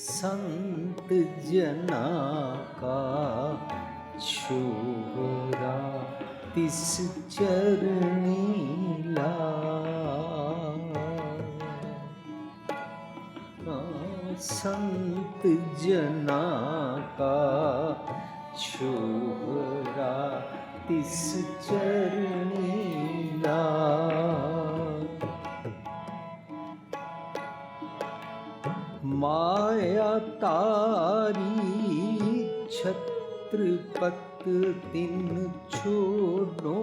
संत जना का छोरा तिस चरणी ला संत जना का छोरा तिस चरणी ला माया तारी छत्रपत तिन छोड़ो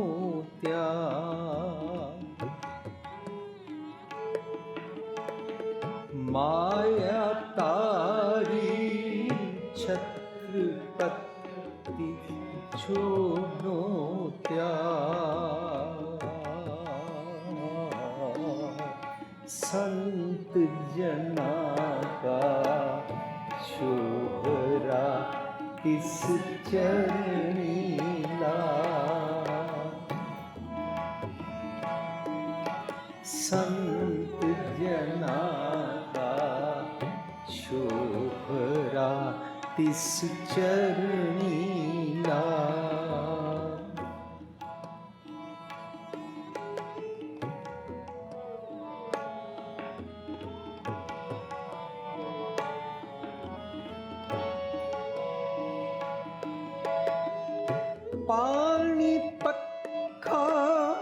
ਪਾਣੀ ਪੱਖਾ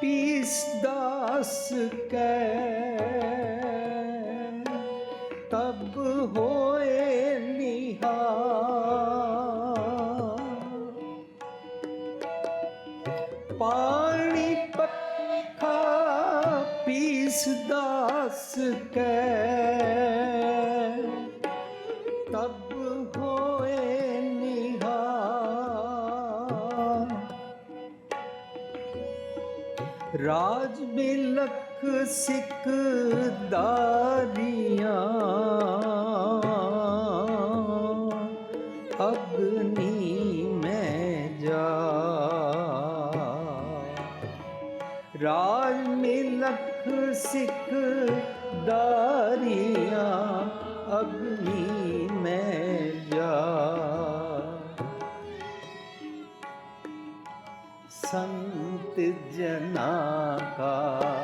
ਪੀਸ ਦਾਸ ਕੈ। ਸਿਕਦਾਰੀਆਂ ਅਗਨੀ ਮੈਂ ਜਾ। ਰਾਜ ਮਿਲਖ ਅਗਨੀ ਮੈਂ ਜਾ। ਸੰਤ ਜਨਾ ਕਾ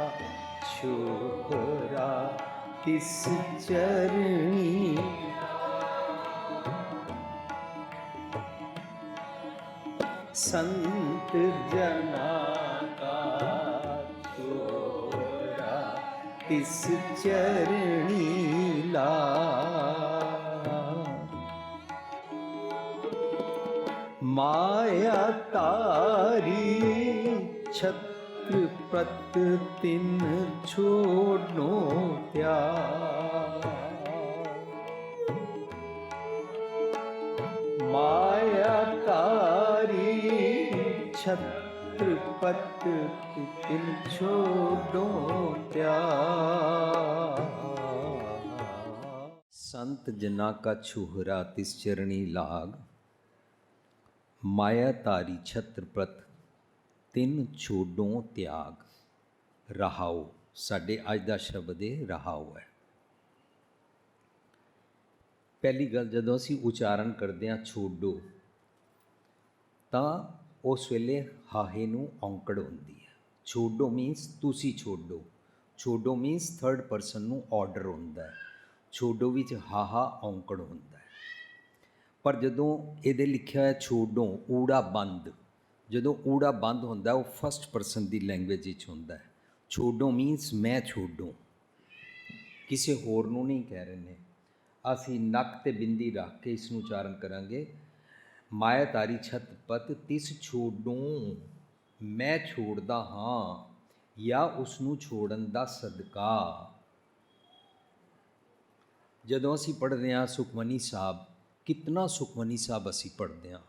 ਤਿਸ ਚਰਣੀ? ਸੰਤ ਜਨਾ ਕਾ ਚੋਰਾ ਤਿਸ ਚਰਣੀ ਲਾ? ਮਾਇਆ ਤਾਰੀ ਛਤ छोडो છોડનો माया मायाकारी छत्रपत तिन छोड़ो संत जना का छुहरा तिस चरणी लाग। माया तारी छत्रपत तिन छोड़ो त्याग। ਰਹਾਉ ਸਾਡੇ ਅੱਜ ਦਾ ਸ਼ਬਦ ਇਹ ਰਹਾਉ ਹੈ। ਪਹਿਲੀ ਗੱਲ ਜਦੋਂ ਅਸੀਂ ਉਚਾਰਨ ਕਰਦੇ ਹਾਂ ਛੋਡੋ, ਤਾਂ ਉਸ ਵੇਲੇ ਹਾਹੇ ਨੂੰ ਔਂਕੜ ਹੁੰਦੀ ਹੈ। ਛੋਡੋ ਮੀਨਸ ਤੁਸੀਂ ਛੋਡੋ। ਛੋਡੋ ਮੀਨਸ ਥਰਡ ਪਰਸਨ ਨੂੰ ਆਰਡਰ ਹੁੰਦਾ ਹੈ। ਛੋਡੋ ਵਿੱਚ ਹਾਹਾ ਔਂਕੜ ਹੁੰਦਾ ਹੈ। ਪਰ ਜਦੋਂ ਇਹਦੇ ਲਿਖਿਆ ਹੋਇਆ ਛੋਡੋ, ਊੜਾ ਬੰਦ। ਜਦੋਂ ਊੜਾ ਬੰਦ ਹੁੰਦਾ ਉਹ ਫਸਟ ਪਰਸਨ ਦੀ ਲੈਂਗੁਏਜ ਵਿੱਚ ਹੁੰਦਾ ਹੈ। ਛੋਡੋ ਮੀਨਸ ਮੈਂ ਛੋਡੋ। ਕਿਸੇ ਹੋਰ ਨੂੰ ਨਹੀਂ ਕਹਿ ਰਹੇ ਨੇ। ਅਸੀਂ ਨੱਕ ਤੇ ਬਿੰਦੀ ਰੱਖ ਕੇ ਇਸ ਨੂੰ ਉਚਾਰਨ ਕਰਾਂਗੇ। ਮਾਇਆ ਤਾਰੀ ਛਤ ਪਤ ਤਿਸ ਛੋਡੋ। ਮੈਂ ਛੋੜਦਾ ਹਾਂ ਜਾਂ ਉਸ ਨੂੰ ਛੋੜਨ ਦਾ ਸਦਕਾ। ਜਦੋਂ ਅਸੀਂ ਪੜ੍ਹਦੇ ਹਾਂ ਸੁਖਮਨੀ ਸਾਹਿਬ, ਕਿਤਨਾ ਸੁਖਮਨੀ ਸਾਹਿਬ ਅਸੀਂ ਪੜ੍ਹਦੇ ਹਾਂ।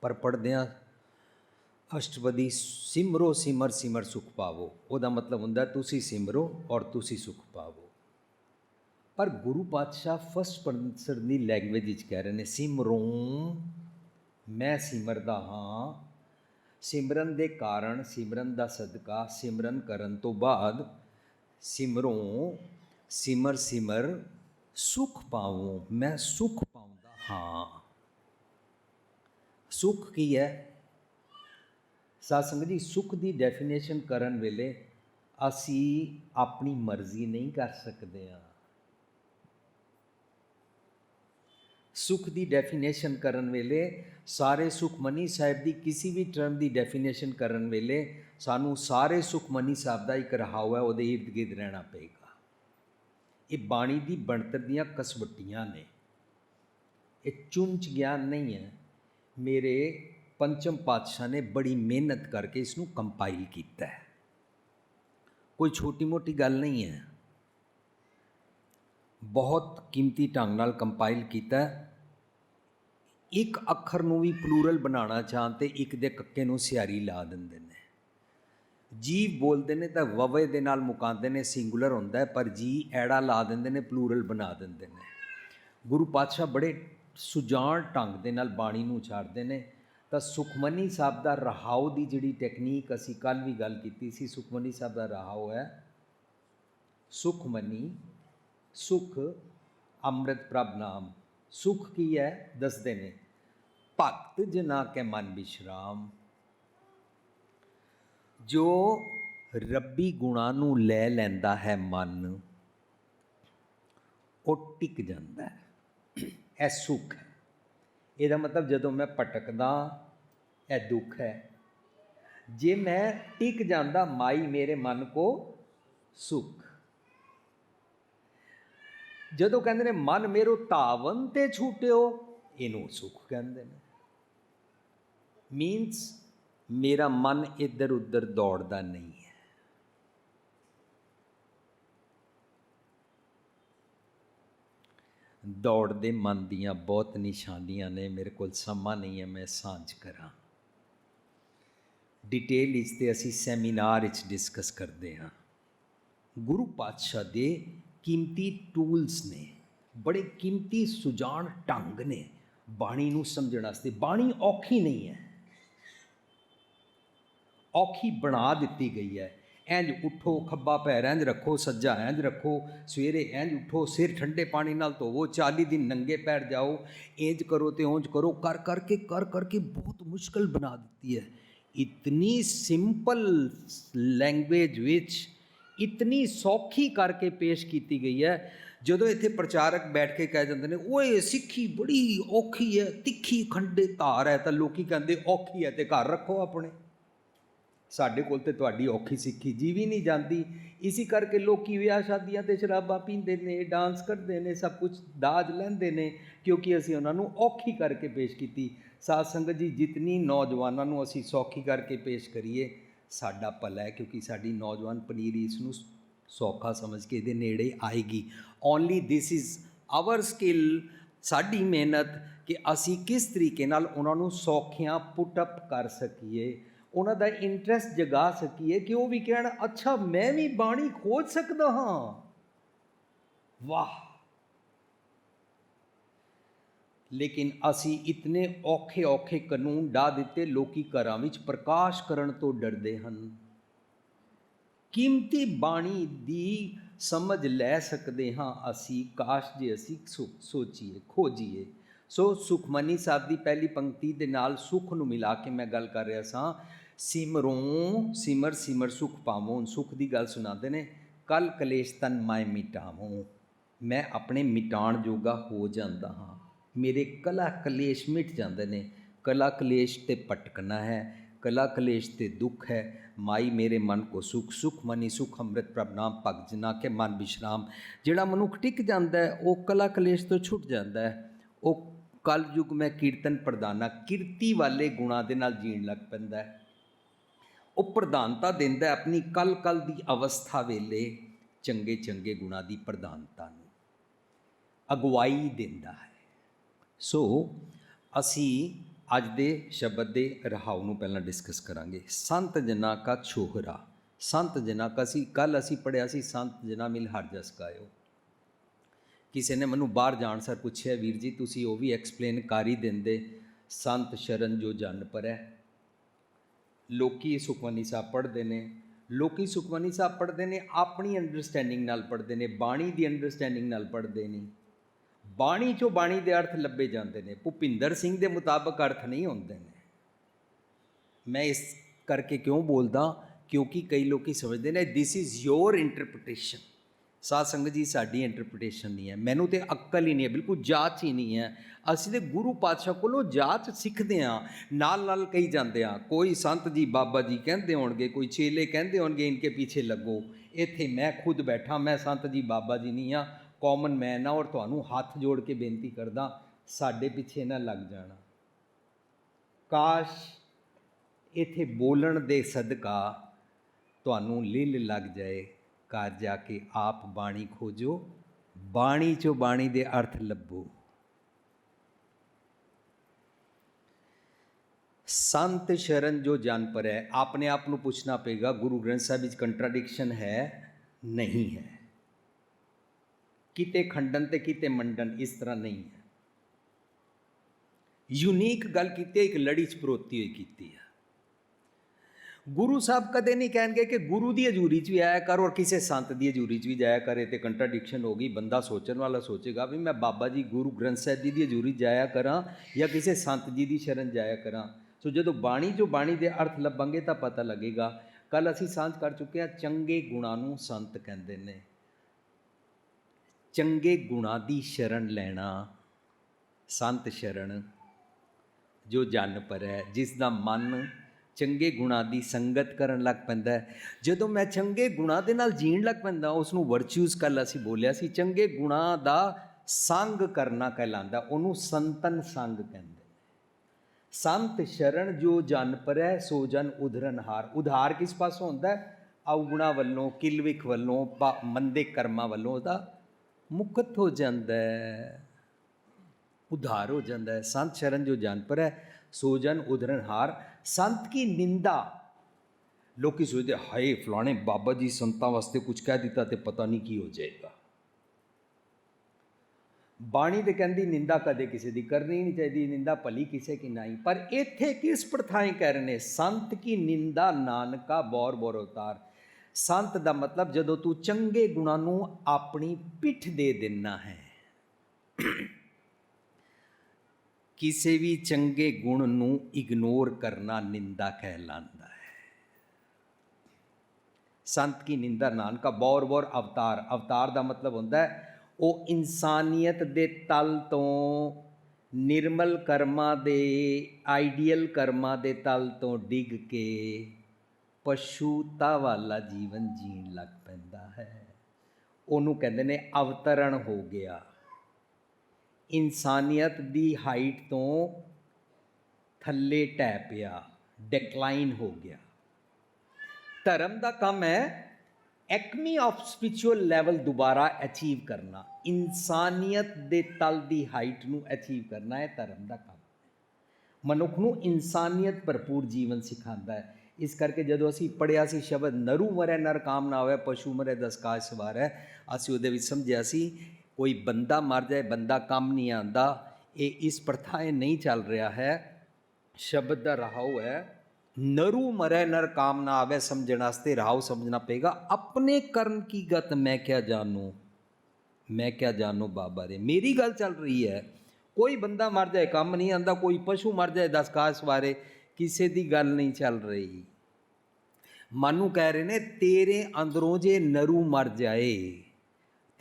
ਪਰ ਪੜ੍ਹਦੇ ਹਾਂ ਅਸ਼ਟਪਦੀ ਸਿਮਰੋ ਸਿਮਰ ਸਿਮਰ ਸੁਖ ਪਾਵੋ ਉਹਦਾ ਮਤਲਬ ਹੁੰਦਾ ਤੁਸੀਂ ਸਿਮਰੋ ਔਰ ਤੁਸੀਂ ਸੁਖ ਪਾਵੋ ਪਰ ਗੁਰੂ ਪਾਤਸ਼ਾਹ ਫਸਟ ਪਰਸਨ ਦੀ ਲੈਂਗੁਏਜ ਵਿੱਚ ਕਹਿ ਰਹੇ ਨੇ ਸਿਮਰੋਂ ਮੈਂ ਸਿਮਰਦਾ ਹਾਂ ਸਿਮਰਨ ਦੇ ਕਾਰਨ ਸਿਮਰਨ ਦਾ ਸਦਕਾ ਸਿਮਰਨ ਕਰਨ ਤੋਂ ਬਾਅਦ ਸਿਮਰੋ ਸਿਮਰ ਸਿਮਰ ਸੁਖ ਪਾਵੋ ਮੈਂ ਸੁਖ ਪਾਉਂਦਾ ਹਾਂ ਸੁਖ ਕੀ ਹੈ ਸਾਧ ਜੀ, ਸੁੱਖ ਦੀ ਡੈਫੀਨੇਸ਼ਨ ਕਰਨ ਵੇਲੇ ਅਸੀਂ ਆਪਣੀ ਮਰਜ਼ੀ ਨਹੀਂ ਕਰ ਸਕਦੇ ਆ ਸੁੱਖ ਦੀ ਡੈਫੀਨੇਸ਼ਨ ਕਰਨ ਵੇਲੇ, ਸਾਰੇ ਸੁਖਮਨੀ ਸਾਹਿਬ ਦੀ ਕਿਸੇ ਵੀ ਟਰਮ ਦੀ ਡੈਫੀਨੇਸ਼ਨ ਕਰਨ ਵੇਲੇ, ਸਾਨੂੰ ਸਾਰੇ ਸੁਖਮਨੀ ਸਾਹਿਬ ਦਾ ਇੱਕ ਰਹਾਉ ਹੈ, ਉਹਦੇ ਇਰਦ ਗਿਰਦ ਰਹਿਣਾ ਪਏਗਾ। ਇਹ ਬਾਣੀ ਦੀ ਬਣਤਰ ਦੀਆਂ ਕਸਵੱਟੀਆਂ ਨੇ। ਇਹ ਚੁੰਚ ਗਿਆਨ ਨਹੀਂ ਹੈ। ਮੇਰੇ ਪੰਚਮ ਪਾਤਸ਼ਾਹ ਨੇ ਬੜੀ ਮਿਹਨਤ ਕਰਕੇ ਇਸ ਨੂੰ ਕੰਪਾਈਲ ਕੀਤਾ ਹੈ। ਕੋਈ ਛੋਟੀ ਮੋਟੀ ਗੱਲ ਨਹੀਂ ਹੈ। ਬਹੁਤ ਕੀਮਤੀ ਢੰਗ ਨਾਲ ਕੰਪਾਈਲ ਕੀਤਾ ਹੈ। ਇੱਕ ਅੱਖਰ ਨੂੰ ਵੀ ਪਲੂਰਲ ਬਣਾਉਣਾ ਚਾਹਣ ਤੇ ਇੱਕ ਦੇ ਕੱਕੇ ਨੂੰ ਸਿਆਰੀ ਲਾ ਦਿੰਦੇ ਨੇ। ਜੀਵ ਬੋਲਦੇ ਨੇ ਤਾਂ ਵਵੇ ਦੇ ਨਾਲ ਮੁਕਾਉਂਦੇ ਨੇ ਸਿੰਗੂਲਰ ਹੁੰਦਾ ਹੈ, ਪਰ ਜੀ ਐੜਾ ਲਾ ਦਿੰਦੇ ਨੇ ਪਲੂਰਲ ਬਣਾ ਦਿੰਦੇ ਨੇ। ਗੁਰੂ ਪਾਤਸ਼ਾਹ ਬੜੇ ਸੁਜਾਨ ਢੰਗ ਦੇ ਨਾਲ ਬਾਣੀ ਨੂੰ ਉਚਾਰਦੇ ਨੇ। ਤਾਂ ਸੁਖਮਨੀ ਸਾਹਿਬ ਦਾ ਰਹਾਉ ਦੀ ਜਿਹੜੀ ਟੈਕਨੀਕ ਅਸੀਂ ਕੱਲ ਵੀ ਗੱਲ ਕੀਤੀ ਸੀ, ਸੁਖਮਨੀ ਸਾਹਿਬ ਦਾ ਰਹਾਉ ਹੈ, ਸੁਖਮਨੀ, ਸੁਖ, ਅੰਮ੍ਰਿਤ ਪ੍ਰਭ ਨਾਮ। ਸੁਖ ਕੀ ਹੈ? ਦੱਸਦੇ ਨੇ, ਭਗਤ ਜਨਾ ਕੇ ਮਨ ਵਿਸ਼ਰਾਮ। ਜੋ ਰੱਬੀ ਗੁਣਾ ਨੂੰ ਲੈ ਲੈਂਦਾ ਹੈ ਮਨ, ਉਹ ਟਿਕ ਜਾਂਦਾ ਹੈ। ਇਹ ਸੁਖ ਹੈ। ਇਹਦਾ ਮਤਲਬ ਜਦੋਂ ਮੈਂ ਭਟਕਦਾ ਇਹ ਦੁੱਖ ਹੈ। ਜੇ ਮੈਂ ਟਿਕ ਜਾਂਦਾ ਮਾਈ ਮੇਰੇ ਮਨ ਕੋ ਸੁਖ। ਜਦੋਂ ਕਹਿੰਦੇ ਨੇ ਮਨ ਮੇਰੋ ਤਾਵਨ ਤੇ ਛੂਟਿਓ, ਇਹਨੂੰ ਸੁਖ ਕਹਿੰਦੇ ਨੇ। ਮੀਨਸ ਮੇਰਾ ਮਨ ਇੱਧਰ ਉੱਧਰ ਦੌੜਦਾ ਨਹੀਂ ਹੈ ਦੌੜਦੇ ਮਨ ਦੀਆਂ ਬਹੁਤ ਨਿਸ਼ਾਨੀਆਂ ਨੇ, ਮੇਰੇ ਕੋਲ ਸਮਾਂ ਨਹੀਂ ਹੈ, ਮੈਂ ਸਾਂਝ ਕਰਾਂ। ਡਿਟੇਲ ਇਸ ਤੇ ਅਸੀਂ ਸੈਮੀਨਾਰ ਵਿੱਚ ਡਿਸਕਸ ਕਰਦੇ ਹਾਂ। ਗੁਰੂ ਪਾਤਸ਼ਾਹ ਦੇ ਕੀਮਤੀ ਟੂਲਸ ਨੇ, ਬੜੇ ਕੀਮਤੀ ਸੁਜਾਨ ਢੰਗ ਨੇ ਬਾਣੀ ਨੂੰ ਸਮਝਣ ਵਾਸਤੇ। ਬਾਣੀ ਔਖੀ ਨਹੀਂ ਹੈ। ਔਖੀ ਬਣਾ ਦਿੱਤੀ ਗਈ ਹੈ। ਇੰਜ ਉੱਠੋ, ਖੱਬਾ ਪੈਰ ਇੰਜ ਰੱਖੋ, ਸੱਜਾ ਇੰਜ ਰੱਖੋ, ਸਵੇਰੇ ਇੰਜ ਉੱਠੋ, ਸਿਰ ਠੰਡੇ ਪਾਣੀ ਨਾਲ ਧੋਵੋ 40 ਦਿਨ ਨੰਗੇ ਪੈਰ ਜਾਓ, ਇੰਜ ਕਰੋ ਤੇ ਉਂਝ ਕਰੋ, ਕਰ, ਕਰਕੇ ਕਰ, ਕਰਕੇ ਬਹੁਤ ਮੁਸ਼ਕਲ ਬਣਾ ਦਿੱਤੀ ਹੈ। ਇਤਨੀ ਸਿੰਪਲ ਲੈਂਗੁਏਜ ਵਿੱਚ ਇਤਨੀ ਸੌਖੀ ਕਰਕੇ ਪੇਸ਼ ਕੀਤੀ ਗਈ ਹੈ। ਜਦੋਂ ਇੱਥੇ ਪ੍ਰਚਾਰਕ ਬੈਠ ਕੇ ਕਹਿ ਜਾਂਦੇ ਨੇ, ਓਏ ਸਿੱਖੀ ਬੜੀ ਔਖੀ ਹੈ, ਤਿੱਖੀ ਖੰਡੇ ਧਾਰ ਹੈ ਤਾਂ ਲੋਕੀ ਕਹਿੰਦੇ ਔਖੀ ਹੈ ਤੇ ਘਰ ਰੱਖੋ ਆਪਣੇ। ਸਾਡੇ ਕੋਲ ਤੇ ਤੁਹਾਡੀ ਔਖੀ ਸਿੱਖੀ ਜੀ ਵੀ ਨਹੀਂ ਜਾਂਦੀ। ਇਸੇ ਕਰਕੇ ਲੋਕੀ ਵਿਆਹ ਸ਼ਾਦੀਆਂ ਤੇ ਸ਼ਰਾਬਾਂ ਪੀਂਦੇ ਨੇ, ਡਾਂਸ ਕਰਦੇ ਨੇ, ਸਭ ਕੁਝ ਦਾਜ ਲੈਂਦੇ ਨੇ, ਕਿਉਂਕਿ ਅਸੀਂ ਉਹਨਾਂ ਨੂੰ ਔਖੀ ਕਰਕੇ ਪੇਸ਼ ਕੀਤੀ। ਸਾਧ ਸੰਗਤ ਜੀ, ਜਿਤਨੀ ਨੌਜਵਾਨਾਂ ਨੂੰ ਅਸੀਂ ਸੌਖੀ ਕਰਕੇ ਪੇਸ਼ ਕਰੀਏ, ਸਾਡਾ ਭਲਾ ਹੈ, ਕਿਉਂਕਿ ਸਾਡੀ ਨੌਜਵਾਨ ਪਨੀਰੀ ਇਸ ਨੂੰ ਸੌਖਾ ਸਮਝ ਕੇ ਇਹਦੇ ਨੇੜੇ ਆਏਗੀ। Only this is our skill ਸਾਡੀ ਮਿਹਨਤ ਕਿ ਅਸੀਂ ਕਿਸ ਤਰੀਕੇ ਨਾਲ ਉਹਨਾਂ ਨੂੰ ਸੌਖਿਆਂ ਪੁੱਟ ਅਪ ਕਰ ਸਕੀਏ। ਉਹਨਾਂ ਦਾ ਇੰਟਰਸਟ ਜਗਾ ਸਕੀਏ ਕਿ ਉਹ ਵੀ ਕਹਿਣ, ਅੱਛਾ, ਮੈਂ ਵੀ ਬਾਣੀ ਖੋਜ ਸਕਦਾ ਹਾਂ। ਵਾਹ। ਲੇਕਿਨ ਅਸੀਂ ਇਤਨੇ ਔਖੇ ਔਖੇ ਕਾਨੂੰਨ ਡਾ ਦਿੱਤੇ ਲੋਕੀ ਘਰਾਂ ਵਿੱਚ ਪ੍ਰਕਾਸ਼ ਕਰਨ ਤੋਂ ਡਰਦੇ ਹਨ। ਕੀਮਤੀ ਬਾਣੀ ਦੀ ਸਮਝ ਲੈ ਸਕਦੇ ਹਾਂ ਅਸੀਂ, ਕਾਸ਼ ਜੇ ਅਸੀਂ ਸੋ- ਸੋਚੀਏ, ਖੋਜੀਏ। ਸੋ ਸੁਖਮਨੀ ਸਾਹਿਬ ਦੀ ਪਹਿਲੀ ਪੰਕਤੀ ਦੇ ਨਾਲ ਸੁਖ ਨੂੰ ਮਿਲਾ ਕੇ ਮੈਂ ਗੱਲ ਕਰ ਰਿਹਾ ਸਾਂ। ਸਿਮਰੋਂ, ਸਿਮਰ ਸਿਮਰ ਸੁਖ ਪਾਵੋਂ, ਸੁਖ ਦੀ ਗੱਲ ਸੁਣਾਉਂਦੇ ਨੇ ਕਲ ਕਲੇਸ਼ ਤਨ ਮੈਂ ਮਿਟਾਵੋਂ। ਮੈਂ ਆਪਣੇ ਮਿਟਾਣ ਜੋਗਾ ਹੋ ਜਾਂਦਾ ਹਾਂ। ਮੇਰੇ ਕਲਾ ਕਲੇਸ਼ ਮਿਟ ਜਾਂਦੇ ਨੇ। ਕਲਾ ਕਲੇਸ਼ ਤੇ ਪਟਕਣਾ ਹੈ, ਕਲਾ ਕਲੇਸ਼ ਤੇ ਦੁੱਖ ਹੈ। ਮਾਈ ਮੇਰੇ ਮਨ ਕੋ ਸੁਖ ਸੁਖ ਮਨੀ, ਸੁਖ ਅੰਮ੍ਰਿਤ ਪ੍ਰਭ ਨਾਮ ਭਗ ਜਨਾ ਕੇ ਮਨ ਵਿਸ਼ਰਾਮ। ਜਿਹੜਾ ਮਨੁੱਖ ਟਿਕ ਜਾਂਦਾ ਹੈ, ਉਹ ਕਲਾ ਕਲੇਸ਼ ਤੋਂ ਛੁੱਟ ਜਾਂਦਾ ਹੈ। ਉਹ ਕਲ ਯੁਗ ਮੈਂ ਕੀਰਤਨ ਪ੍ਰਦਾਨਾ ਕਿਰਤੀ ਵਾਲੇ ਗੁਣਾ ਦੇ ਨਾਲ ਜੀਣ ਲੱਗ ਪੈਂਦਾ ਹੈ। ਉਹ ਪ੍ਰਧਾਨਤਾ ਦਿੰਦਾ ਆਪਣੀ ਕਲ ਕਲ ਦੀ ਅਵਸਥਾ ਵੇਲੇ ਚੰਗੇ ਚੰਗੇ ਗੁਣਾ ਦੀ ਪ੍ਰਧਾਨਤਾ ਨੂੰ। ਅਗਵਾਈ ਦਿੰਦਾ ਹੈ। ਸੋ ਅਸੀਂ ਅੱਜ ਦੇ ਸ਼ਬਦ ਦੇ ਰਹਾਉ ਨੂੰ ਪਹਿਲਾਂ ਡਿਸਕਸ ਕਰਾਂਗੇ। ਸੰਤ ਜਨਾ ਕਾ ਛੋਹਰਾ, ਸੰਤ ਜਨਾ ਕਾ ਸੀ ਕੱਲ ਅਸੀਂ ਪੜਿਆ ਸੀ, ਸੰਤ ਜਨਾ ਮਿਲ ਹਰ ਜਸ ਗਾਇਓ। ਕਿਸੇ ਨੇ ਮੈਨੂੰ ਬਾਹਰ ਜਾਣ ਸਰ ਪੁੱਛਿਆ, ਵੀਰ ਜੀ, ਤੁਸੀਂ ਉਹ ਵੀ ਐਕਸਪਲੇਨ ਕਰ ਹੀ ਦਿੰਦੇ। ਸੰਤ ਸ਼ਰਨ ਜੋ ਜਨ ਪਰ ਹੈ ਲੋਕੀ ਸੁਖਮਨੀ ਸਾਹਿਬ ਪੜ੍ਹਦੇ ਨੇ, ਲੋਕੀ ਸੁਖਮਨੀ ਸਾਹਿਬ ਪੜ੍ਹਦੇ ਨੇ, ਆਪਣੀ ਅੰਡਰਸਟੈਂਡਿੰਗ ਨਾਲ ਪੜ੍ਹਦੇ ਨੇ, ਬਾਣੀ ਦੀ ਅੰਡਰਸਟੈਂਡਿੰਗ ਨਾਲ ਪੜ੍ਹਦੇ ਨੇ। ਬਾਣੀ ਚੋਂ ਬਾਣੀ ਦੇ ਅਰਥ ਲੱਭੇ ਜਾਂਦੇ ਨੇ, ਭੁਪਿੰਦਰ ਸਿੰਘ ਦੇ ਮੁਤਾਬਕ ਅਰਥ ਨਹੀਂ ਹੁੰਦੇ ਨੇ। ਮੈਂ ਇਸ ਕਰਕੇ ਕਿਉਂ ਬੋਲਦਾ? ਕਿਉਂਕਿ ਕਈ ਲੋਕੀ ਸਮਝਦੇ ਨੇ ਥਿਸ ਇਜ਼ ਯੋਰ ਇੰਟਰਪ੍ਰੀਟੇਸ਼ਨ ਸਾਧ ਸੰਗਤ ਜੀ, ਸਾਡੀ ਇੰਟਰਪ੍ਰੀਟੇਸ਼ਨ ਨਹੀਂ ਹੈ। ਮੈਨੂੰ ਤੇ ਅਕਲ ਹੀ ਨਹੀਂ ਹੈ, ਬਿਲਕੁਲ ਜਾਚ ਹੀ ਨਹੀਂ ਹੈ। ਅਸੀਂ ਤੇ ਗੁਰੂ ਪਾਤਸ਼ਾਹ ਕੋਲੋਂ ਜਾਚ ਸਿੱਖਦੇ ਹਾਂ, ਨਾਲ ਨਾਲ ਕਹੀ ਜਾਂਦੇ ਹਾਂ, ਕੋਈ ਸੰਤ ਜੀ ਬਾਬਾ ਜੀ ਕਹਿੰਦੇ ਹੋਣਗੇ, ਕੋਈ ਚੇਲੇ ਕਹਿੰਦੇ ਹੋਣਗੇ, ਇਨਕੇ ਪਿੱਛੇ ਲੱਗੋ। ਇੱਥੇ ਮੈਂ ਖੁਦ ਬੈਠਾ, ਮੈਂ ਸੰਤ ਜੀ, ਬਾਬਾ ਜੀ ਨਹੀਂ ਆ ਕਾਮਨ ਮੈਨ ਆ ਔਰ ਤੁਹਾਨੂੰ ਹੱਥ ਜੋੜ ਕੇ ਬੇਨਤੀ ਕਰਦਾ, ਸਾਡੇ ਪਿੱਛੇ ਨਾ ਲੱਗ ਜਾਣਾ। ਕਾਸ਼ ਇੱਥੇ ਬੋਲਣ ਦੇ ਸਦਕਾ ਤੁਹਾਨੂੰ ਲਿਲ ਲੱਗ ਜਾਏ ਘਰ ਜਾ ਕੇ ਆਪ ਬਾਣੀ ਖੋਜੋ, ਬਾਣੀ ਚੋਂ ਬਾਣੀ ਦੇ ਅਰਥ ਲੱਭੋ। ਸੰਤ ਸ਼ਰਨ ਜੋ ਜਨ ਪਰ ਹੈ ਆਪਣੇ ਆਪ ਨੂੰ ਪੁੱਛਣਾ ਪਏਗਾ, ਗੁਰੂ ਗ੍ਰੰਥ ਸਾਹਿਬ ਵਿੱਚ ਕੰਟਰਾਡਿਕਸ਼ਨ ਹੈ, ਨਹੀਂ ਹੈ। ਕਿਤੇ ਖੰਡਨ ਤੇ ਕਿਤੇ ਮੰਡਨ, ਇਸ ਤਰ੍ਹਾਂ ਨਹੀਂ ਹੈ। ਯੂਨੀਕ ਗੱਲ ਕੀਤੀ ਇੱਕ ਲੜੀ ਚ ਪਰੋਤੀ ਹੋਈ ਕੀਤੀ ਹੈ। ਗੁਰੂ ਸਾਹਿਬ ਕਦੇ ਨਹੀਂ ਕਹਿਣਗੇ ਕਿ ਗੁਰੂ ਦੀ ਹਜ਼ੂਰੀ 'ਚ ਵੀ ਆਇਆ ਕਰ ਔਰ ਕਿਸੇ ਸੰਤ ਦੀ ਹਜ਼ੂਰੀ 'ਚ ਵੀ ਜਾਇਆ ਕਰ, ਇਹ ਤੇ ਕੰਟਰਾਡਿਕਸ਼ਨ ਹੋ ਗਈ, ਬੰਦਾ ਸੋਚਣ ਵਾਲਾ ਸੋਚੇਗਾ ਵੀ ਮੈਂ ਬਾਬਾ ਜੀ, ਗੁਰੂ ਗ੍ਰੰਥ ਸਾਹਿਬ ਜੀ ਦੀ ਹਜ਼ੂਰੀ 'ਚ ਜਾਇਆ ਕਰਾਂ ਜਾਂ ਕਿਸੇ ਸੰਤ ਜੀ ਦੀ ਸ਼ਰਨ ਜਾਇਆ ਕਰਾਂ। ਸੋ ਜਦੋਂ ਬਾਣੀ ਜੋ ਬਾਣੀ ਦੇ ਅਰਥ ਲੱਭਾਂਗੇ ਤਾਂ ਪਤਾ ਲੱਗੇਗਾ। ਕੱਲ ਅਸੀਂ ਸਾਂਝ ਕਰ ਚੁੱਕੇ ਹਾਂ, ਚੰਗੇ ਗੁਣਾਂ ਨੂੰ ਸੰਤ ਕਹਿੰਦੇ ਨੇ। ਚੰਗੇ ਗੁਣਾਂ ਦੀ ਸ਼ਰਨ ਲੈਣਾ, ਸੰਤ ਸ਼ਰਨ ਜੋ ਜਨ ਪਰ ਹੈ ਜਿਸ ਦਾ ਮਨ ਚੰਗੇ ਗੁਣਾਂ ਦੀ ਸੰਗਤ ਕਰਨ ਲੱਗ ਪੈਂਦਾ ਜਦੋਂ ਮੈਂ ਚੰਗੇ ਗੁਣਾਂ ਦੇ ਨਾਲ ਜੀਣ ਲੱਗ ਪੈਂਦਾ ਉਸ ਨੂੰ ਵਰਚੂਸ ਕੱਲ ਅਸੀਂ ਬੋਲਿਆ ਸੀ, ਚੰਗੇ ਗੁਣਾਂ ਦਾ ਸੰਗ ਕਰਨਾ ਕਹਿਲਾਂਦਾ, ਉਹਨੂੰ ਸੰਤਨ ਸੰਗ ਕਹਿੰਦੇ। ਸੰਤ ਸ਼ਰਨ ਜੋ ਜਨ ਪਰੈ, ਸੋ ਜਨ ਉਧਰਨ ਹਾਰ। ਉਧਾਰ ਕਿਸ ਪਾਸੋਂ ਹੁੰਦਾ ਹੈ? ਔਗੁਣਾ ਵੱਲੋਂ ਕਿਲਵਿਕ ਵੱਲੋਂ, ਪਾ- ਮੰਦੇ ਕਰਮਾਂ ਵੱਲੋਂ ਉਹਦਾ ਮੁਕਤ ਹੋ ਜਾਂਦਾ ਹੈ। ਉਧਾਰ ਹੋ ਜਾਂਦਾ ਹੈ। ਸੰਤ ਸ਼ਰਨ ਜੋ ਜਨ ਪਰ ਸੋਜਨ ਸੋ ਉਧਰਨ ਹਾਰ, ਸੰਤ ਕੀ ਨਿੰਦਾ? ਲੋਕੀ ਸੋਚਦੇ, ਹਾਏ, ਫਲਾਣੇ ਬਾਬਾ ਜੀ ਸੰਤਾਂ ਵਾਸਤੇ ਕੁਝ ਕਹਿ ਦਿੱਤਾ ਤੇ ਪਤਾ ਨਹੀਂ ਕੀ ਹੋ ਜਾਏਗਾ। ਬਾਣੀ ਤੇ ਕਹਿੰਦੀ, ਨਿੰਦਾ ਕਦੇ ਕਿਸੇ ਦੀ ਕਰਨੀ ਨਹੀਂ ਚਾਹੀਦੀ, ਨਿੰਦਾ ਭਲੀ ਕਿਸੇ ਕੀ ਨਹੀਂ। ਪਰ ਇੱਥੇ ਕਿਸ ਪ੍ਰਥਾਏ ਕਹਿ ਰਹੇ ਨੇ? ਸੰਤ ਕੀ ਨਿੰਦਾ ਨਾਨਕਾ ਬੌਰ ਬੌਰ ਉਤਾਰ। ਸੰਤ ਦਾ ਮਤਲਬ ਜਦੋਂ ਤੂੰ ਚੰਗੇ ਗੁਣਾਂ ਨੂੰ ਆਪਣੀ ਪਿੱਠ ਦੇ ਦੇਣਾ ਹੈ। ਕਿਸੇ ਵੀ ਚੰਗੇ ਗੁਣ ਨੂੰ ਇਗਨੋਰ ਕਰਨਾ ਨਿੰਦਾ ਕਹਿਲਾਂਦਾ ਹੈ। ਸੰਤ ਕੀ ਨਿੰਦਾ, ਨਾਨਕਾ ਬੌਰ ਬੌਰ ਅਵਤਾਰ ਅਵਤਾਰ ਦਾ ਮਤਲਬ ਹੁੰਦਾ ਹੈ, ਉਹ ਇਨਸਾਨੀਅਤ ਦੇ ਤਲ ਤੋਂ, ਨਿਰਮਲ ਕਰਮਾਂ ਦੇ, ਆਈਡੀਅਲ ਕਰਮਾਂ ਦੇ ਤਲ ਤੋਂ ਡਿੱਗ ਕੇ ਪਸ਼ੂਤਾ ਵਾਲਾ ਜੀਵਨ ਜੀਣ ਲੱਗ ਪੈਂਦਾ ਹੈ। ਉਹਨੂੰ ਕਹਿੰਦੇ ਨੇ ਅਵਤਰਣ ਹੋ ਗਿਆ। ਇਨਸਾਨੀਅਤ ਦੀ ਹਾਈਟ ਤੋਂ ਥੱਲੇ ਟੈ ਪਿਆ, ਡਿਕਲਾਈਨ ਹੋ ਗਿਆ। ਧਰਮ ਦਾ ਕੰਮ ਹੈ ਐਕਮੀ ਆਫ ਸਪਿਰਚੁਅਲ ਲੈਵਲ ਦੁਬਾਰਾ ਅਚੀਵ ਕਰਨਾ। ਇਨਸਾਨੀਅਤ ਦੇ ਤਲ ਦੀ ਹਾਈਟ ਨੂੰ ਅਚੀਵ ਕਰਨਾ ਹੈ ਧਰਮ ਦਾ ਕੰਮ ਮਨੁੱਖ ਨੂੰ ਇਨਸਾਨੀਅਤ ਭਰਪੂਰ ਜੀਵਨ ਸਿਖਾਉਂਦਾ ਹੈ। ਇਸ ਕਰਕੇ ਜਦੋਂ ਅਸੀਂ ਪੜਿਆ ਸੀ, ਸ਼ਬਦ ਨਰੂ ਮਰੈ ਨਰ ਕਾਮ ਨਾ ਹੋਵੇ ਪਸ਼ੂ ਮਰੈ ਦਸਕਾਜ ਸਵਾਰ ਹੈ ਅਸੀਂ ਉਹਦੇ ਵਿੱਚ ਸਮਝਿਆ ਸੀ ਕੋਈ ਬੰਦਾ ਮਰ ਜਾਏ, ਬੰਦਾ ਕੰਮ ਨਹੀਂ ਆਂਦਾ ਇਹ ਇਸ ਪ੍ਰਥਾ ਇਹ ਨਹੀਂ ਚੱਲ ਰਿਹਾ ਹੈ। ਸ਼ਬਦ ਦਾ ਰਹਾਉ ਹੈ, ਨਰੂ ਮਰੈ ਨਰ ਕਾਮ ਨਾ ਆਵੇ ਸਮਝਣ ਵਾਸਤੇ ਰਹਾਉ ਸਮਝਣਾ ਪਏਗਾ। ਆਪਣੇ ਕਰਮ ਕੀ ਗਤ ਮੈਂ ਕਿਆ ਜਾਣੂ? ਮੈਂ ਕਿਆ ਜਾਣੂ ਬਾਬਾ ਦੇ? ਮੇਰੀ ਗੱਲ ਚੱਲ ਰਹੀ ਹੈ, ਕੋਈ ਬੰਦਾ ਮਰ ਜਾਏ, ਕੰਮ ਨਹੀਂ ਆਂਦਾ ਕੋਈ ਪਸ਼ੂ ਮਰ ਜਾਏ ਦਸ ਕਾਜ ਬਾਰੇ ਕਿਸੇ ਦੀ ਗੱਲ ਨਹੀਂ ਚੱਲ ਰਹੀ। ਮਾਨੂੰ ਕਹਿ ਰਹੇ ਨੇ, ਤੇਰੇ ਅੰਦਰੋਂ ਜੇ ਨਰੂ ਮਰ ਜਾਏ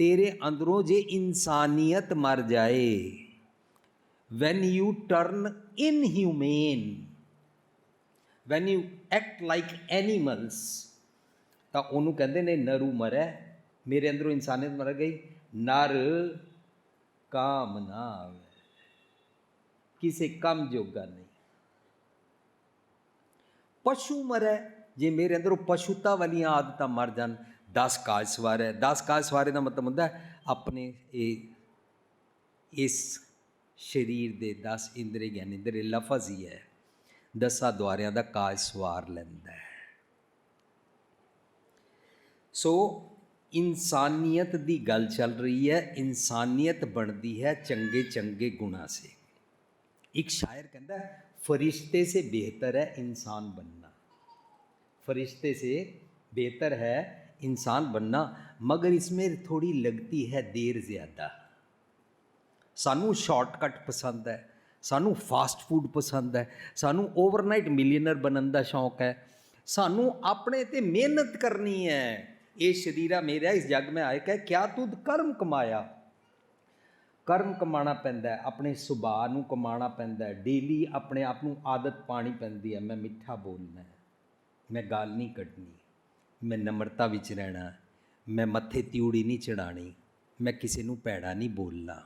ਤੇਰੇ ਅੰਦਰੋਂ ਜੇ ਇਨਸਾਨੀਅਤ ਮਰ ਜਾਏ, when you turn inhumane when you act like animals ਤਾਂ ਉਹਨੂੰ ਕਹਿੰਦੇ ਨੇ ਨਰੂ ਮਰੈ, ਮੇਰੇ ਅੰਦਰੋਂ ਇਨਸਾਨੀਅਤ ਮਰ ਗਈ, ਨਰ ਕਾਮ ਨਾ ਆਵੇ। ਕਿਸੇ ਕੰਮ ਜੋਗਾ ਨਹੀਂ। ਪਸ਼ੂ ਮਰੈ, ਜੇ ਮੇਰੇ ਅੰਦਰੋਂ ਪਸ਼ੂਤਾ ਵਾਲੀਆਂ ਆਦਤਾਂ ਮਰ ਜਾਣ 10 ਕਾਜ ਸਵਾਰ ਹੈ 10 ਕਾਜ ਸਵਾਰੇ ਦਾ ਮਤਲਬ ਹੁੰਦਾ ਹੈ ਆਪਣੇ ਇਹ ਇਸ ਸਰੀਰ ਦੇ 10 ਇੰਦਰੀ ਗਿਆਨੇਂਦਰ ਇਹ ਲਫ਼ਜ਼ ਹੀ ਹੈ ਦਸਾਂ ਦੁਆਰਿਆਂ ਦਾ ਕਾਜ ਸਵਾਰ ਲੈਂਦਾ ਹੈ ਸੋ ਇਨਸਾਨੀਅਤ ਦੀ ਗੱਲ ਚੱਲ ਰਹੀ ਹੈ ਇਨਸਾਨੀਅਤ ਬਣਦੀ ਹੈ ਚੰਗੇ ਚੰਗੇ ਗੁਣਾ ਸੇ ਇੱਕ ਸ਼ਾਇਰ ਕਹਿੰਦਾ ਹੈ फरिश्ते से बेहतर है इंसान बनना फरिश्ते से बेहतर है इंसान बनना मगर इसमें थोड़ी लगती है देर ज़्यादा ਸਾਨੂੰ ਸ਼ਾਰਟਕਟ ਪਸੰਦ ਹੈ ਸਾਨੂੰ ਫਾਸਟ ਫੂਡ ਪਸੰਦ ਹੈ ਸਾਨੂੰ ਓਵਰਨਾਈਟ ਮਿਲੀਅਨਰ ਬਣਨ ਦਾ ਸ਼ੌਂਕ ਹੈ ਸਾਨੂੰ ਆਪਣੇ ਤੇ ਮਿਹਨਤ ਕਰਨੀ ਹੈ ਇਹ ਸ਼ਰੀਰਾ ਮੇਰਾ ਇਸ ਜਗ ਮੈਂ ਆਇ ਕੈ ਕਿਆ ਤੁਧ ਕਰਮ ਕਮਾਇਆ ਕਰਮ ਕਮਾਣਾ ਪੈਂਦਾ ਹੈ ਆਪਣੇ ਸੁਭਾਅ ਨੂੰ ਕਮਾਣਾ ਪੈਂਦਾ ਹੈ ਡੇਲੀ ਆਪਣੇ ਆਪ ਨੂੰ ਆਦਤ ਪਾਣੀ ਪੈਂਦੀ ਹੈ ਮੈਂ ਮਿੱਠਾ ਬੋਲਣਾ ਹੈ ਮੈਂ ਗਾਲ ਨਹੀਂ ਕੱਢਣੀ ਮੈਂ ਨਮਰਤਾ ਵਿੱਚ ਰਹਿਣਾ ਮੈਂ ਮੱਥੇ ਤਿਉੜੀ ਨਹੀਂ ਚੜਾਣੀ ਮੈਂ ਕਿਸੇ ਨੂੰ ਭੈੜਾ ਨਹੀਂ ਬੋਲਣਾ।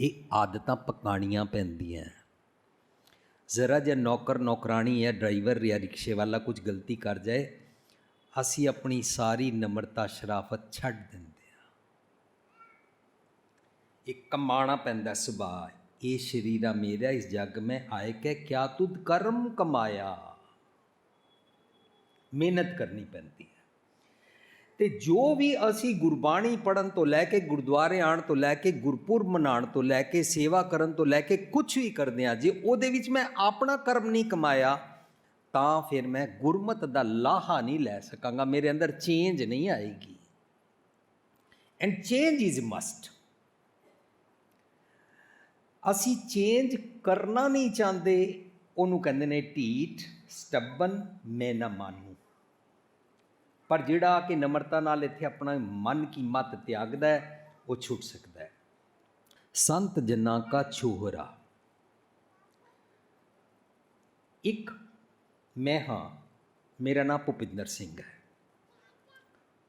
ਇਹ ਆਦਤਾਂ ਪਕਾਣੀਆਂ ਪੈਂਦੀਆਂ ਜ਼ਰਾ ਜੇ ਨੌਕਰ ਨੌਕਰਾਣੀ ਜਾਂ ਡਰਾਈਵਰ ਜਾਂ ਰਿਕਸ਼ੇ ਵਾਲਾ ਕੁਝ ਗਲਤੀ ਕਰ ਜਾਏ, ਅਸੀਂ ਆਪਣੀ ਸਾਰੀ ਨਮਰਤਾ, ਸ਼ਰਾਫਤ ਛੱਡ ਦਿੰਦੇ ਹਾਂ। ਇਹ ਕਮਾਣਾ ਪੈਂਦਾ ਸੁਭਾਅ। ਇਹ ਸ਼ਰੀਰਾ ਮੇਰਾ, ਇਸ ਜਗ ਮੈਂ ਆਏ ਕਿ ਕਿਆ ਤੁਧ ਕਰਮ ਕਮਾਇਆ? ਮਿਹਨਤ ਕਰਨੀ ਪੈਂਦੀ ਹੈ। ਤੇ ਜੋ ਵੀ ਅਸੀਂ ਗੁਰਬਾਣੀ ਪੜਨ ਤੋਂ ਲੈ ਕੇ ਗੁਰਦੁਆਰੇ ਆਣ ਤੋਂ ਲੈ ਕੇ ਗੁਰਪੁਰਬ ਮਨਾਉਣ ਤੋਂ ਲੈ ਕੇ ਸੇਵਾ ਕਰਨ ਤੋਂ ਲੈ ਕੇ ਕੁਝ ਵੀ ਕਰਦੇ ਆ ਜੇ ਉਹਦੇ ਵਿੱਚ ਮੈਂ ਆਪਣਾ ਕਰਮ ਨਹੀਂ ਕਮਾਇਆ, ਤਾਂ ਫਿਰ ਮੈਂ ਗੁਰਮਤ ਦਾ ਲਾਹਾ ਨਹੀਂ ਲੈ ਸਕਾਂਗਾ। ਮੇਰੇ ਅੰਦਰ ਚੇਂਜ ਨਹੀਂ ਆਏਗੀ। ਐਂਡ ਚੇਂਜ ਇਜ਼ ਮਸਟ ਅਸੀਂ ਚੇਂਜ ਕਰਨਾ ਨਹੀਂ ਚਾਹੁੰਦੇ, ਉਹਨੂੰ ਕਹਿੰਦੇ ਨੇ ਢੀਠ, ਸਟੱਬਨ, ਮੈਂ ਨਾ ਮਾਨੂ। ਪਰ ਜਿਹੜਾ ਕਿ ਨਮਰਤਾ ਨਾਲ ਇੱਥੇ ਆਪਣਾ ਮਨ ਕੀ ਮਤ ਤਿਆਗਦਾ ਹੈ, ਉਹ ਛੁੱਟ ਸਕਦਾ ਹੈ। ਸੰਤ ਜਨਾਂ ਕਾ ਛੋਹਰਾ। ਇੱਕ ਮੈਂ ਹਾਂ, ਮੇਰਾ ਨਾਮ ਭੁਪਿੰਦਰ ਸਿੰਘ ਹੈ।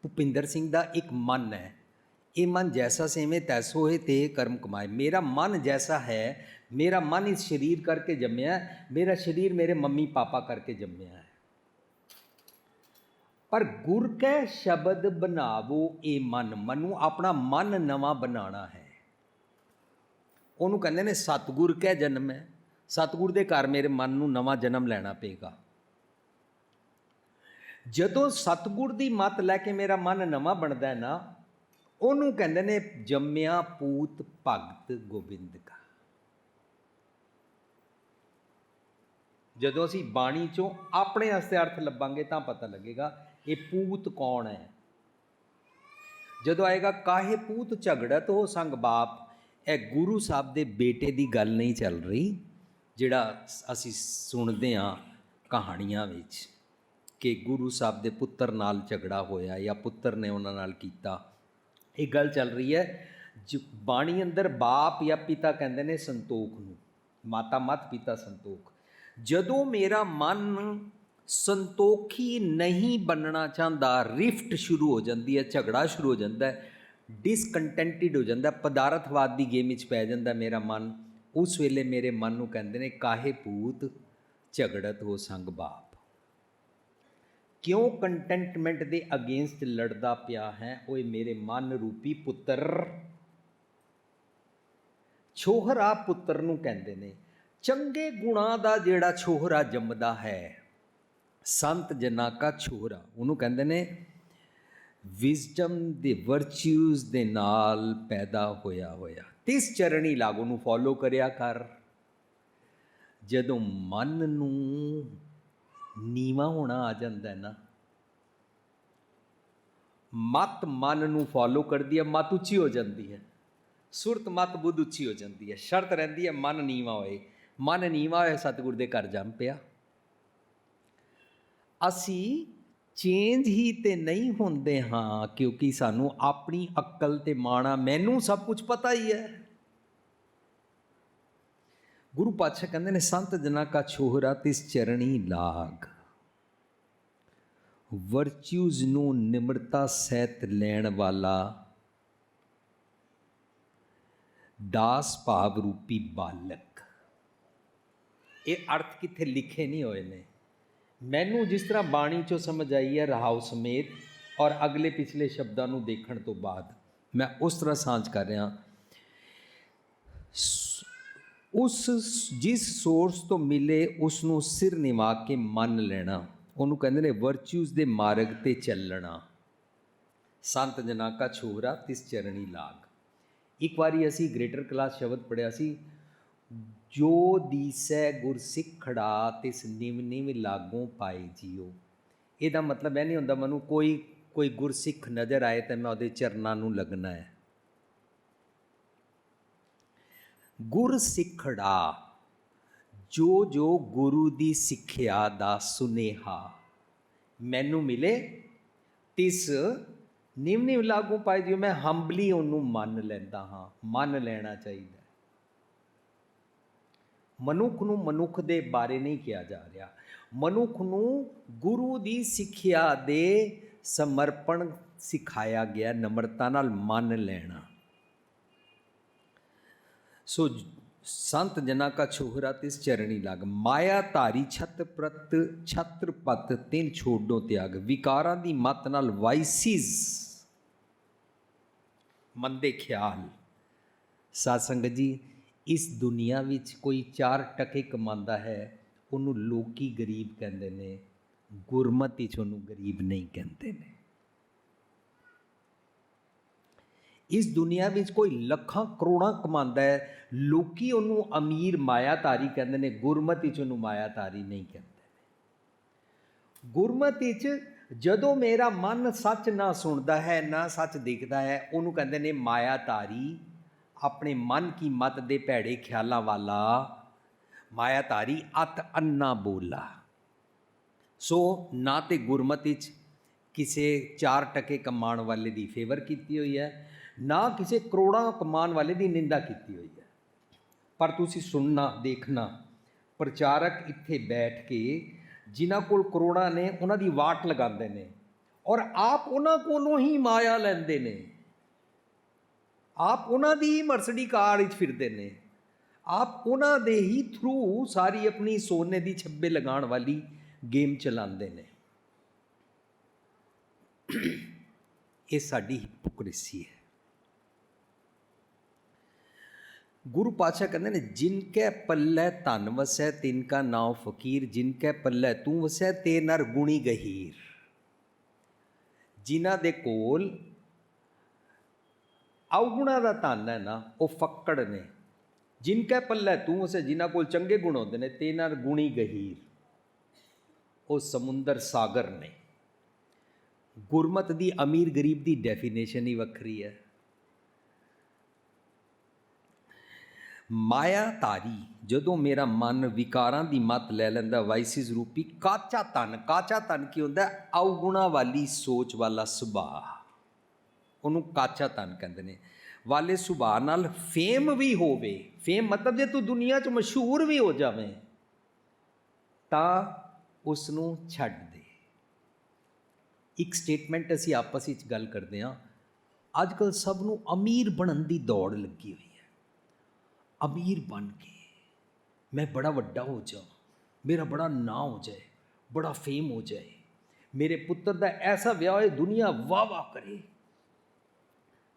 ਭੁਪਿੰਦਰ ਸਿੰਘ ਦਾ ਇੱਕ ਮਨ ਹੈ। ਇਹ ਮਨ ਜੈਸਾ ਸੇਵੇਂ ਤੈਸੋ ਹੋਏ ਤੇ ਕਰਮ ਕਮਾਏ। ਮੇਰਾ ਮਨ ਜੈਸਾ ਹੈ, ਮੇਰਾ ਮਨ ਇਸ ਸਰੀਰ ਕਰਕੇ ਜੰਮਿਆ, ਮੇਰਾ ਸਰੀਰ ਮੇਰੇ ਮੰਮੀ ਪਾਪਾ ਕਰਕੇ ਜੰਮਿਆ ਪਰ ਗੁਰ ਕੈ ਸ਼ਬਦ ਬਣਾਵੋ, ਇਹ ਮਨ, ਮਨੂੰ ਆਪਣਾ ਮਨ ਨਵਾਂ ਬਣਾਉਣਾ ਹੈ। ਉਹਨੂੰ ਕਹਿੰਦੇ ਨੇ ਸਤਗੁਰ ਕੈ ਜਨਮ ਹੈ। ਸਤਗੁਰ ਦੇ ਘਰ ਮੇਰੇ ਮਨ ਨੂੰ ਨਵਾਂ ਜਨਮ ਲੈਣਾ ਪਏਗਾ। ਜਦੋਂ ਸਤਗੁਰ ਦੀ ਮਤ ਲੈ ਕੇ ਮੇਰਾ ਮਨ ਨਵਾਂ ਬਣਦਾ ਹੈ ਨਾ, ਉਹਨੂੰ ਕਹਿੰਦੇ ਨੇ ਜੰਮਿਆ ਪੂਤ ਭਗਤ ਗੋਬਿੰਦ ਕਾ। ਜਦੋਂ ਅਸੀਂ ਬਾਣੀ ਚੋਂ ਆਪਣੇ ਵਾਸਤੇ ਅਰਥ ਲੱਭਾਂਗੇ ਤਾਂ ਪਤਾ ਲੱਗੇਗਾ ਇਹ ਪੂਤ ਕੌਣ ਹੈ? ਜਦੋਂ ਆਏਗਾ, ਕਾਹੇ ਪੂਤ ਝਗੜਤ ਹੋ ਸੰਗ ਬਾਪ? ਇਹ ਗੁਰੂ ਸਾਹਿਬ ਦੇ ਬੇਟੇ ਦੀ ਗੱਲ ਨਹੀਂ ਚੱਲ ਰਹੀ, ਜਿਹੜਾ ਅਸੀਂ ਸੁਣਦੇ ਹਾਂ ਕਹਾਣੀਆਂ ਵਿੱਚ ਕਿ ਗੁਰੂ ਸਾਹਿਬ ਦੇ ਪੁੱਤਰ ਨਾਲ ਝਗੜਾ ਹੋਇਆ ਜਾਂ ਪੁੱਤਰ ਨੇ ਉਹਨਾਂ ਨਾਲ ਕੀਤਾ। ਇਹ ਗੱਲ ਚੱਲ ਰਹੀ ਹੈ, ਜੋ ਬਾਣੀ ਅੰਦਰ ਬਾਪ ਜਾਂ ਪਿਤਾ ਕਹਿੰਦੇ ਨੇ ਸੰਤੋਖ ਨੂੰ ਮਾਤਾ ਮਤ ਪਿਤਾ ਸੰਤੋਖ। ਜਦੋਂ ਮੇਰਾ ਮਨ ਸੰਤੋਖੀ ਨਹੀਂ ਬਣਨਾ ਚਾਹੁੰਦਾ, ਰਿਫਟ ਸ਼ੁਰੂ ਹੋ ਜਾਂਦੀ ਹੈ, ਝਗੜਾ ਸ਼ੁਰੂ ਹੋ ਜਾਂਦਾ ਹੈ ਡਿਸਕੰਟੈਂਟਡ ਹੋ ਜਾਂਦਾ ਪਦਾਰਥਵਾਦ ਦੀ ਗੇਮ ਵਿੱਚ ਪੈ ਜਾਂਦਾ ਮੇਰਾ ਮਨ। ਉਸ ਵੇਲੇ ਮੇਰੇ ਮਨ ਨੂੰ ਕਹਿੰਦੇ ਨੇ, ਕਾਹੇ ਭੂਤ, ਝਗੜਤ ਹੋ ਸੰਗ ਬਾਪ। ਕਿਉਂ ਕੰਟੈਂਟਮੈਂਟ ਦੇ ਅਗੇਂਸਟ ਲੜਦਾ ਪਿਆ ਹੈ? ਓਏ ਮੇਰੇ ਮਨ ਰੂਪੀ ਪੁੱਤਰ। ਛੋਹਰਾ ਪੁੱਤਰ ਨੂੰ ਕਹਿੰਦੇ ਨੇ, ਚੰਗੇ ਗੁਣਾਂ ਦਾ ਜਿਹੜਾ ਛੋਹਰਾ ਜੰਮਦਾ ਹੈ ਸੰਤ ਜਨਾਂ ਕਾ ਛੋਹਰਾ, ਉਹਨੂੰ ਕਹਿੰਦੇ ਨੇ ਵਿਜ਼ਡਮ ਦੇ ਵਰਚੂਸ ਦੇ ਨਾਲ ਪੈਦਾ ਹੋਇਆ ਹੋਇਆ। ਤਿਸ ਚਰਣੀ ਲਾਗੂ ਨੂੰ ਫੋਲੋ ਕਰਿਆ ਕਰ। ਜਦੋਂ ਮਨ ਨੂੰ ਨੀਵਾ ਹੋਣਾ ਆ ਜਾਂਦਾ ਨਾ, ਮਤ ਮਨ ਨੂੰ ਫੋਲੋ ਕਰਦੀ ਹੈ, ਮਤ ਉੱਚੀ ਹੋ ਜਾਂਦੀ ਹੈ। ਸੁਰਤ, ਮਤ, ਬੁੱਧ ਉੱਚੀ ਹੋ ਜਾਂਦੀ ਹੈ। ਸ਼ਰਤ ਰਹਿੰਦੀ ਹੈ, ਮਨ ਨੀਵਾ ਹੋਏ। ਮਨ ਨੀਵਾ ਹੋਏ ਸਤਿਗੁਰ ਦੇ ਘਰ ਜੰਮ ਪਿਆ। ਅਸੀਂ ਚੇਂਜ ਹੀ ਤੇ ਨਹੀਂ ਹੁੰਦੇ ਹਾਂ ਕਿਉਂਕਿ ਸਾਨੂੰ ਆਪਣੀ ਅਕਲ ਤੇ ਮਾਣਾ ਮੈਨੂੰ ਸਭ ਕੁਝ ਪਤਾ ਹੀ ਹੈ। ਗੁਰੂ ਪਾਤਸ਼ਾਹ ਕਹਿੰਦੇ ਨੇ, ਸੰਤ ਜਨਾ ਕਾ ਛੋਹਰਾ ਤਿਸ ਚਰਣੀ ਲਾਗ। ਵਰਚੂਜ਼ ਨੂੰ ਨਿਮਰਤਾ ਸਹਿਤ ਲੈਣ ਵਾਲਾ ਦਾਸ ਭਾਵ ਰੂਪੀ ਬਾਲਕ। ਇਹ ਅਰਥ ਕਿੱਥੇ ਲਿਖੇ ਨਹੀਂ ਹੋਏ ਨੇ। ਮੈਨੂੰ ਜਿਸ ਤਰ੍ਹਾਂ ਬਾਣੀ ਚੋਂ ਸਮਝ ਆਈ ਹੈ ਰਹਾਉ ਸਮੇਤ ਔਰ ਅਗਲੇ ਪਿਛਲੇ ਸ਼ਬਦਾਂ ਨੂੰ ਦੇਖਣ ਤੋਂ ਬਾਅਦ, ਮੈਂ ਉਸ ਤਰ੍ਹਾਂ ਸਾਂਝ ਕਰ ਰਿਹਾ ਉਸ ਜਿਸ ਸੋਰਸ ਤੋਂ ਮਿਲੇ ਉਸ ਨੂੰ ਸਿਰ ਨਿਵਾ ਕੇ ਮੰਨ ਲੈਣਾ, ਉਹਨੂੰ ਕਹਿੰਦੇ ਨੇ ਵਰਚੂਸ ਦੇ ਮਾਰਗ ਤੇ ਚੱਲਣਾ। ਸੰਤ ਜਨਾਂ ਕਾ ਛੋਹਰਾ, ਤਿਸ ਚਰਣੀ ਲਾਗ। ਇੱਕ ਵਾਰੀ ਅਸੀਂ ਗ੍ਰੇਟਰ ਕਲਾਸ ਸ਼ਬਦ ਪੜਿਆ ਸੀ ਜੋ ਦੀਸੈ ਗੁਰ ਸਿੱਖੜਾ ਤਿਸ ਨਿਵ ਨਿਵ ਲਾਗੋਂ ਪਾਏ ਜੀਓ। ਇਹਦਾ ਮਤਲਬ ਇਹ ਨਹੀਂ ਹੁੰਦਾ ਮੈਨੂੰ ਕੋਈ ਕੋਈ ਗੁਰਸਿੱਖ ਨਜ਼ਰ ਆਏ ਤਾਂ ਮੈਂ ਉਹਦੇ ਚਰਨਾਂ ਨੂੰ ਲੱਗਣਾ ਹੈ। ਗੁਰ ਸਿੱਖੜਾ ਜੋ ਜੋ ਗੁਰੂ ਦੀ ਸਿੱਖਿਆ ਦਾ ਸੁਨੇਹਾ, ਮੈਨੂੰ ਮਿਲੇ, ਤਿਸ ਨਿਮ ਨਿਮ ਲਾਗੂ ਪਾਈ ਜਿਉ ਮੈਂ ਹੰਬਲੀ ਉਹਨੂੰ ਮੰਨ ਲੈਂਦਾ ਹਾਂ, ਮੰਨ ਲੈਣਾ ਚਾਹੀਦਾ ਮਨੁੱਖ ਨੂੰ ਮਨੁੱਖ ਦੇ ਬਾਰੇ ਨਹੀਂ ਕਿਹਾ ਜਾ ਰਿਹਾ। ਮਨੁੱਖ ਨੂੰ ਗੁਰੂ ਦੀ ਸਿੱਖਿਆ ਦੇ ਸਮਰਪਣ ਸਿਖਾਇਆ ਗਿਆ ਨਮਰਤਾ ਨਾਲ ਮੰਨ ਲੈਣਾ। ਸੋ ਸੰਤ ਜਨਾ ਕਾ ਛੋਹਰਾ ਤਿਸ ਚਰਣੀ ਲਗ, ਮਾਇਆ ਧਾਰੀ ਛਤ ਪ੍ਰਤ ਛਤਰਪਤ ਤਿੰਨ ਛੋਡੋ ਤਿਆਗ, ਵਿਕਾਰਾਂ ਦੀ ਮਤ ਨਾਲ ਵਾਈਸਿਸ ਮੰਦੇ ਖਿਆਲ। ਸਾਧ ਸੰਗਤ ਜੀ ਇਸ ਦੁਨੀਆ ਵਿੱਚ ਕੋਈ ਚਾਰ ਟਕੇ ਕਮਾਉਂਦਾ ਹੈ, ਉਹਨੂੰ ਲੋਕੀ ਗਰੀਬ ਕਹਿੰਦੇ ਨੇ, ਗੁਰਮਤਿ ਚ ਉਹਨੂੰ ਗਰੀਬ ਨਹੀਂ ਕਹਿੰਦੇ ਨੇ। ਇਸ ਦੁਨੀਆ ਵਿੱਚ ਕੋਈ ਲੱਖਾਂ ਕਰੋੜਾਂ ਕਮਾਉਂਦਾ ਹੈ, ਲੋਕੀ ਉਹਨੂੰ ਅਮੀਰ ਮਾਇਆਧਾਰੀ ਕਹਿੰਦੇ ਨੇ, ਗੁਰਮਤਿ ਚ ਉਹਨੂੰ ਮਾਇਆਧਾਰੀ ਨਹੀਂ ਕਹਿੰਦੇ ਗੁਰਮਤਿ ਚ ਜਦੋਂ ਮੇਰਾ ਮਨ ਸੱਚ ਨਾ ਸੁਣਦਾ ਹੈ, ਨਾ ਸੱਚ ਦਿਖਦਾ ਹੈ, ਉਹਨੂੰ ਕਹਿੰਦੇ ਨੇ ਮਾਇਆਧਾਰੀ। ਆਪਣੇ ਮਨ ਕੀ ਮਤ ਦੇ ਭੈੜੇ ਖਿਆਲਾਂ ਵਾਲਾ ਮਾਇਆਧਾਰੀ ਅਤ ਅੰਨਾ ਬੋਲਾ। ਸੋ ਨਾ ਤੇ ਗੁਰਮਤਿ ਚ ਕਿਸੇ 4 ਟਕੇ ਕਮਾਉਣ ਵਾਲੇ ਦੀ ਫੇਵਰ ਕੀਤੀ ਹੋਈ ਹੈ, ਨਾ ਕਿਸੇ ਕਰੋੜਾਂ ਕਮਾਉਣ ਵਾਲੇ ਦੀ ਨਿੰਦਾ ਕੀਤੀ ਹੋਈ ਹੈ। ਪਰ ਤੁਸੀਂ ਸੁਣਨਾ, ਦੇਖਣਾ, ਪ੍ਰਚਾਰਕ ਇੱਥੇ ਬੈਠ ਕੇ ਜਿਨ੍ਹਾਂ ਕੋਲ ਕਰੋੜਾਂ ਨੇ, ਉਹਨਾਂ ਦੀ ਵਾਟ ਲਗਾਉਂਦੇ ਨੇ ਔਰ ਆਪ ਉਹਨਾਂ ਕੋਲੋਂ ਹੀ ਮਾਇਆ ਲੈਂਦੇ ਨੇ। ਆਪ ਉਹਨਾਂ ਦੀ ਮਰਸਡੀ ਕਾਰ ਵਿੱਚ ਫਿਰਦੇ ਨੇ। ਆਪ ਉਹਨਾਂ ਦੇ ਹੀ ਥਰੂ ਸਾਰੀ ਆਪਣੀ ਸੋਨੇ ਦੀ ਛੱਬੇ ਲਗਾਉਣ ਵਾਲੀ ਗੇਮ ਚਲਾਉਂਦੇ ਨੇ। ਇਹ ਸਾਡੀ ਹਿਪੋਕ੍ਰੇਸੀ ਹੈ। ਗੁਰੂ ਪਾਤਸ਼ਾਹ ਕਹਿੰਦੇ ਨੇ, ਜਿਨ ਕੈ ਪੱਲੇ ਧਨ ਵਸੈ, ਤਿਨ ਕਾ ਨਾਉ ਫਕੀਰ। ਜਿਨ ਕੈ ਪੱਲੇ ਤੂੰ ਵਸੈ, ਤੇ ਨਰ ਗੁਣੀ ਗਹੀਰ। ਜਿਨ੍ਹਾਂ ਦੇ ਕੋਲ ਔਗੁਣਾ ਦਾ ਧਨ ਹੈ ਨਾ, ਉਹ ਫੱਕੜ ਨੇ। ਜਿਨ ਕੈ ਪੱਲੇ, ਤੂੰ ਵਸੈ ਜਿਨ੍ਹਾਂ ਕੋਲ ਚੰਗੇ ਗੁਣ ਹੁੰਦੇ ਨੇ, ਤੇ ਨਾਲ ਗੁਣੀ ਗਹੀਰ। ਉਹ ਸਮੁੰਦਰ ਸਾਗਰ ਨੇ। ਗੁਰਮਤ ਦੀ ਅਮੀਰ ਗਰੀਬ ਦੀ ਡੈਫੀਨੇਸ਼ਨ ਹੀ ਵੱਖਰੀ ਹੈ। ਮਾਇਆ ਤਾਰੀ ਜਦੋਂ ਮੇਰਾ ਮਨ ਵਿਕਾਰਾਂ ਦੀ ਮਤ ਲੈ ਲੈਂਦਾ, ਵਾਈਸਿਸ ਰੂਪੀ, ਕਾਚਾ ਤਨ ਕਾਚਾ ਤਨ ਕੀ ਹੁੰਦਾ? ਹੈ? ਔਗੁਣਾ ਵਾਲੀ ਸੋਚ ਵਾਲਾ ਸੁਭਾਅ। ਉਹਨੂੰ ਕਾਚਾ ਤਨ ਕਹਿੰਦੇ ਨੇ। ਵਾਲੇ ਸੁਭਾਅ ਨਾਲ ਫੇਮ ਵੀ ਹੋਵੇ ਫੇਮ ਮਤਲਬ ਜੇ ਤੂੰ ਦੁਨੀਆ 'ਚ ਮਸ਼ਹੂਰ ਵੀ ਹੋ ਜਾਵੇਂ, ਤਾਂ ਉਸ ਨੂੰ ਛੱਡ ਦੇ। ਇੱਕ ਸਟੇਟਮੈਂਟ ਅਸੀਂ ਆਪਸ ਵਿੱਚ ਗੱਲ ਕਰਦੇ ਹਾਂ। ਅੱਜ ਕੱਲ ਸਭ ਨੂੰ ਅਮੀਰ ਬਣਨ ਦੀ ਦੌੜ ਲੱਗੀ ਹੋਈ ਹੈ। ਅਮੀਰ ਬਣ ਕੇ ਮੈਂ ਬੜਾ ਵੱਡਾ ਹੋ ਜਾ ਮੇਰਾ ਬੜਾ ਨਾਂ ਹੋ ਜਾਏ, ਬੜਾ ਫੇਮ ਹੋ ਜਾਏ, ਮੇਰੇ ਪੁੱਤਰ ਦਾ ਐਸਾ ਵਿਆਹ ਹੋਏ ਦੁਨੀਆ ਵਾਹ ਵਾਹ ਕਰੇ।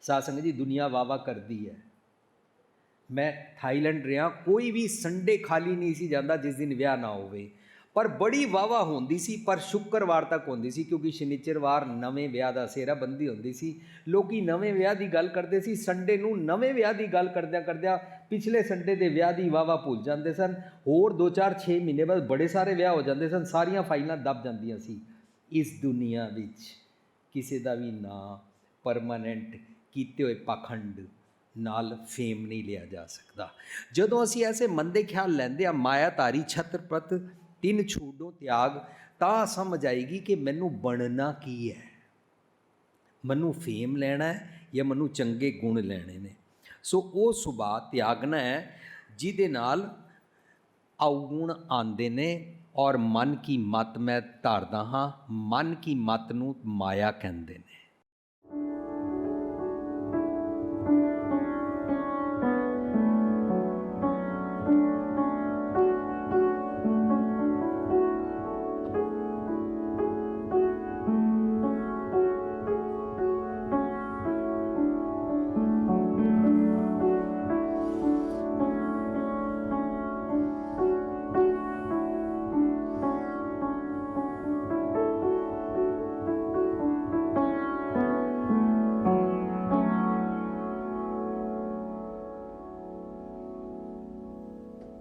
ਸਾਧ ਸੰਗਤ ਜੀ, ਦੁਨੀਆ ਵਾਹ ਕਰਦੀ ਹੈ। ਮੈਂ ਥਾਈਲੈਂਡ ਰਿਹਾ, ਕੋਈ ਵੀ ਸੰਡੇ ਖਾਲੀ ਨਹੀਂ ਸੀ ਜਾਂਦਾ ਜਿਸ ਦਿਨ ਵਿਆਹ ਨਾ ਹੋਵੇ। ਪਰ ਬੜੀ ਵਾਵਾ ਹੁੰਦੀ ਸੀ, ਪਰ ਸ਼ੁੱਕਰਵਾਰ ਤੱਕ ਹੁੰਦੀ ਸੀ, ਕਿਉਂਕਿ ਸ਼ਨੀਚਰਵਾਰ ਨਵੇਂ ਵਿਆਹ ਦਾ ਸੇਰਾ ਬੰਦੀ ਹੁੰਦੀ ਸੀ। ਲੋਕੀ ਨਵੇਂ ਵਿਆਹ ਦੀ ਗੱਲ ਕਰਦੇ ਸੀ, ਸੰਡੇ ਨੂੰ ਨਵੇਂ ਵਿਆਹ ਦੀ ਗੱਲ ਕਰਦਿਆਂ ਕਰਦਿਆਂ ਪਿਛਲੇ ਸੰਡੇ ਦੇ ਵਿਆਹ ਦੀ ਵਾਵਾ ਭੁੱਲ ਜਾਂਦੇ ਸਨ। ਹੋਰ 2-4 6 ਮਹੀਨੇ ਬਾਅਦ ਬੜੇ ਸਾਰੇ ਵਿਆਹ ਹੋ ਜਾਂਦੇ ਸਨ, ਸਾਰੀਆਂ ਫਾਈਲਾਂ ਦੱਬ ਜਾਂਦੀਆਂ ਸੀ। ਇਸ ਦੁਨੀਆ ਵਿੱਚ ਕਿਸੇ ਦਾ ਵੀ ਨਾਂ ਪਰਮਾਨੈਂਟ ਕੀਤੇ ਹੋਏ ਪਾਖੰਡ ਨਾਲ ਫੇਮ ਨਹੀਂ ਲਿਆ ਜਾ ਸਕਦਾ। ਜਦੋਂ ਅਸੀਂ ਐਸੇ ਮੰਦੇ ਖਿਆਲ ਲੈਂਦੇ ਆ ਮਾਇਆਧਾਰੀ ਛਤਰਪਤ, ਤਿੰਨ ਛੂਡੋ ਤਿਆਗ, ਤਾਂ ਸਮਝ ਆਏਗੀ ਕਿ ਮੈਨੂੰ ਬਣਨਾ ਕੀ ਹੈ? ਮੈਨੂੰ ਫੇਮ ਲੈਣਾ ਹੈ ਜਾਂ ਮੈਨੂੰ ਚੰਗੇ ਗੁਣ ਲੈਣੇ ਨੇ? ਸੋ ਉਹ ਸੁਭਾਅ ਤਿਆਗਣਾ ਹੈ, ਜਿਹਦੇ ਨਾਲ ਔਗੁਣ ਆਉਂਦੇ ਨੇ ਔਰ ਮਨ ਕੀ ਮਤ ਮੈਂ ਧਾਰਦਾ ਹਾਂ, ਮਨ ਕੀ ਮਤ ਨੂੰ ਮਾਇਆ ਕਹਿੰਦੇ ਨੇ।